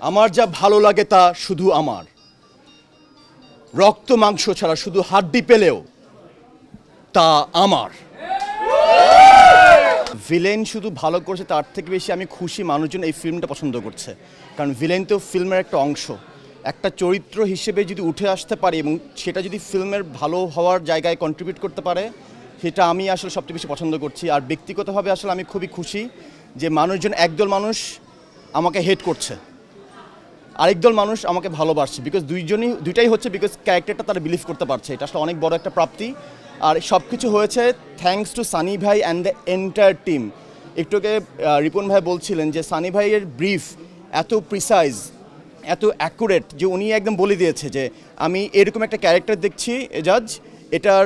আমার যা ভালো লাগে তা শুধু আমার। রক্ত মাংস ছাড়া শুধু হাড্ডি পেলেও তা আমার। ভিলেন শুধু ভালো করছে, তার থেকে বেশি আমি খুশি মানুষজন এই ফিল্মটা পছন্দ করছে। কারণ ভিলেন তো ফিল্মের একটা অংশ। একটা চরিত্র হিসেবে যদি উঠে আসতে পারে এবং সেটা যদি ফিল্মের ভালো হওয়ার জায়গায় কন্ট্রিবিউট করতে পারে, সেটা আমি আসলে সবচেয়ে বেশি পছন্দ করছি। আর ব্যক্তিগতভাবে আসলে আমি খুবই খুশি যে মানুষজন একদল মানুষ আমাকে হেট করছে। আরেক দল মানুষ আমাকে ভালোবাসছে বিকজ দুইজনই, দুইটাই হচ্ছে বিকজ ক্যারেক্টারটা তারা বিলিভ করতে পারছে। এটা আসলে অনেক বড় একটা প্রাপ্তি। আর সব কিছু হয়েছে থ্যাঙ্কস টু সানি ভাই অ্যান্ড দ্য এন্টায়ার টিম একটু আগে রিপন ভাই বলছিলেন যে সানি ভাইয়ের ব্রিফ এত প্রিসাইজ এত অ্যাকুরেট যে উনি একদম বলে দিয়েছে যে, আমি এরকম একটা ক্যারেক্টার দেখছি এজাজ এটার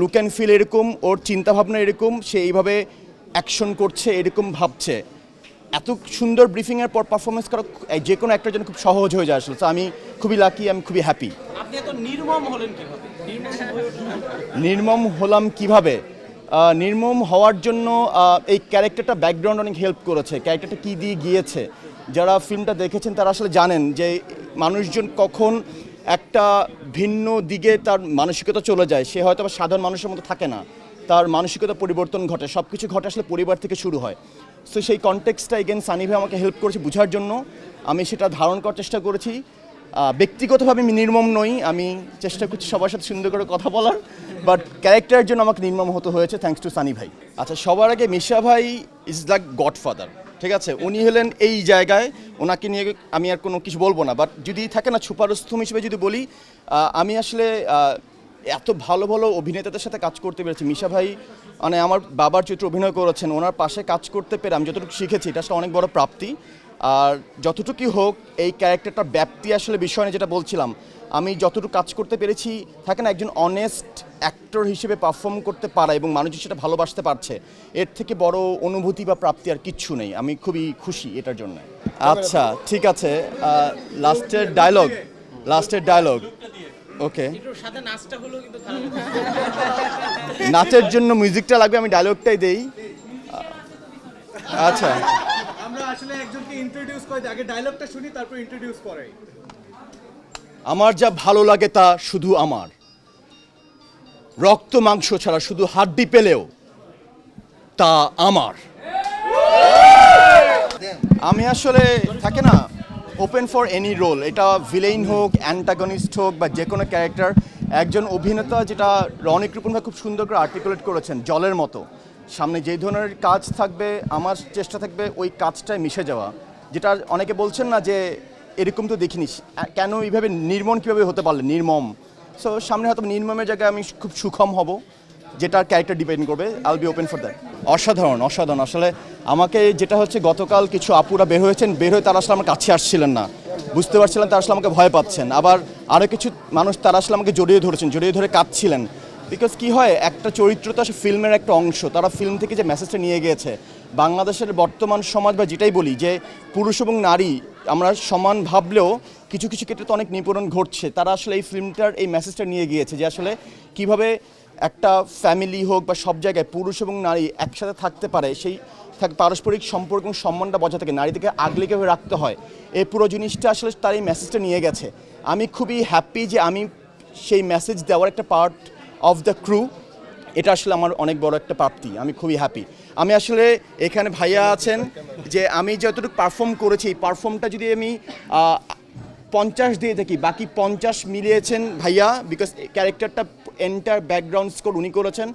লুক অ্যান্ড ফিল এরকম, ওর চিন্তাভাবনা এরকম, সে এইভাবে অ্যাকশন করছে, এরকম ভাবছে। এত সুন্দর ব্রিফিংয়ের পর পারফরমেন্স করা যে কোনো একটার জন্য খুব সহজ হয়ে যায় আসলে। তো আমি খুবই লাকি আমি খুবই হ্যাপি নির্মম হলাম কীভাবে? নির্মম হওয়ার জন্য এই ক্যারেক্টারটা ব্যাকগ্রাউন্ড অনেক হেল্প করেছে। ক্যারেক্টারটা কী দিয়ে গিয়েছে? যারা ফিল্মটা দেখেছেন তারা আসলে জানেন যে মানুষজন কখন একটা ভিন্ন দিকে তার মানসিকতা চলে যায়। সে হয়তো সাধারণ মানুষের মতো থাকে না। তার মানসিকতা পরিবর্তন ঘটে সব কিছু ঘটে আসলে পরিবার থেকে শুরু হয়। সো সেই কনটেক্সটটা এগেন সানি ভাই আমাকে হেল্প করেছে বোঝার জন্য। আমি সেটা ধারণ করার চেষ্টা করেছি। ব্যক্তিগতভাবে আমি নির্মম নই, আমি চেষ্টা করছি সবার সাথে সুন্দর করে কথা বলার। বাট ক্যারেক্টারের জন্য আমাকে নির্মম হতে হয়েছে থ্যাংকস টু সানি ভাই। আচ্ছা সবার আগে মিশা ভাই ইজ লাইক গডফাদার ঠিক আছে? উনি হলেন এই জায়গায় ওনাকে নিয়ে আমি আর কোনো কিছু বলব না। বাট যদি থাকে না সুপারস্থম হিসেবে যদি বলি আমি আসলে এত ভালো ভালো অভিনেতাদের সাথে কাজ করতে পেরেছি। মিশা ভাই মানে আমার বাবার চরিত্রে অভিনয় করেছেন ওনার পাশে কাজ করতে পেরে আমি যতটুকু শিখেছি এটা আসলে অনেক বড় প্রাপ্তি। আর যতটুকুই হোক এই ক্যারেক্টারটার ব্যাপ্তি আসলে বিষয় নিয়ে যেটা বলছিলাম আমি যতটুকু কাজ করতে পেরেছি থাকে না একজন অনেস্ট অ্যাক্টর হিসেবে পারফর্ম করতে পারা এবং মানুষ সেটা ভালোবাসতে পারছে এর থেকে বড় অনুভূতি বা প্রাপ্তি আর কিচ্ছু নেই। আমি খুবই খুশি এটার জন্য। আচ্ছা ঠিক আছে লাস্টের ডায়লগ লাস্টের ডায়লগ ওকে। নাচের জন্য মিউজিকটা লাগবে আমি ডায়লগটাই দেই। আচ্ছা। আমরা আসলে একজনকে ইন্ট্রোডিউস করে। আগে ডায়লগটা শুনি তারপর ইন্ট্রোডিউস করাই আমার যা ভালো লাগে তা শুধু আমার। রক্ত মাংস ছাড়া শুধু হাড্ডি পেলেও তা আমার। আমি আসলে থাকে না ওপেন ফর এনি রোল এটা ভিলেইন হোক অ্যান্টাগনিস্ট হোক বা যে কোনো ক্যারেক্টার একজন অভিনেতা যেটা রনিক রূপন ভাই খুব সুন্দর করে আর্টিকুলেট করেছেন, জলের মতো। সামনে যেই ধরনের কাজ থাকবে, আমার চেষ্টা থাকবে ওই কাজটায় মিশে যাওয়া। যেটা অনেকে বলছেন না যে, এরকম তো দেখিনি। কেন এইভাবে নির্মম কীভাবে হতে পারলে? নির্মম। সো সামনে হয়তো নির্মমের জায়গায় আমি খুব সুখম হব, যেটার ক্যারেক্টার ডিপেন্ড করবে I'll be open for that অসাধারণ অসাধারণ। আসলে আমাকে যেটা হচ্ছে গতকাল কিছু আপুরা বের হয়েছেন, বের হয়ে তারা আসলে আমার কাছে আসছিলেন না। বুঝতে পারছিলেন তারা আসলে আমাকে ভয় পাচ্ছেন। আবার আরও কিছু মানুষ তারা আসলে আমাকে জড়িয়ে ধরেছেন, জড়িয়ে ধরে কাঁদছিলেন। বিকজ কি হয়, একটা চরিত্র তো আসলে ফিল্মের একটা অংশ। তারা ফিল্ম থেকে যে মেসেজটা নিয়ে গিয়েছে, বাংলাদেশের বর্তমান সমাজ বা যেটাই বলি যে পুরুষ এবং নারী, আমরা সমান ভাবলেও কিছু কিছু ক্ষেত্রে তো অনেক নিপূরণ ঘটছে। তারা আসলে এই ফিল্মটার এই মেসেজটা নিয়ে গিয়েছে যে আসলে কীভাবে একটা ফ্যামিলি হোক বা সব জায়গায় পুরুষ এবং নারী একসাথে থাকতে পারে, সেই পারস্পরিক সম্পর্ক এবং সম্মানটা বজায় থাকে। নারীদেরকে আগলে কীভাবে রাখতে হয়? এই পুরো জিনিসটা আসলে তার এই মেসেজটা নিয়ে গেছে। আমি খুবই হ্যাপি যে আমি সেই মেসেজ দেওয়ার একটা পার্ট অফ দ্য ক্রু এটা আসলে আমার অনেক বড় একটা প্রাপ্তি। আমি খুবই হ্যাপি আমি আসলে এখানে ভাইয়া আছেন যে আমি যতটুকু পারফর্ম করেছি, এই পারফর্মটা যদি আমি পঞ্চাশ দিয়ে থাকি বাকি পঞ্চাশ মিলিয়েছেন ভাইয়া বিকজ ক্যারেক্টারটা এন্টার ব্যাকগ্রাউন্ড স্কোর উনি করেছেন।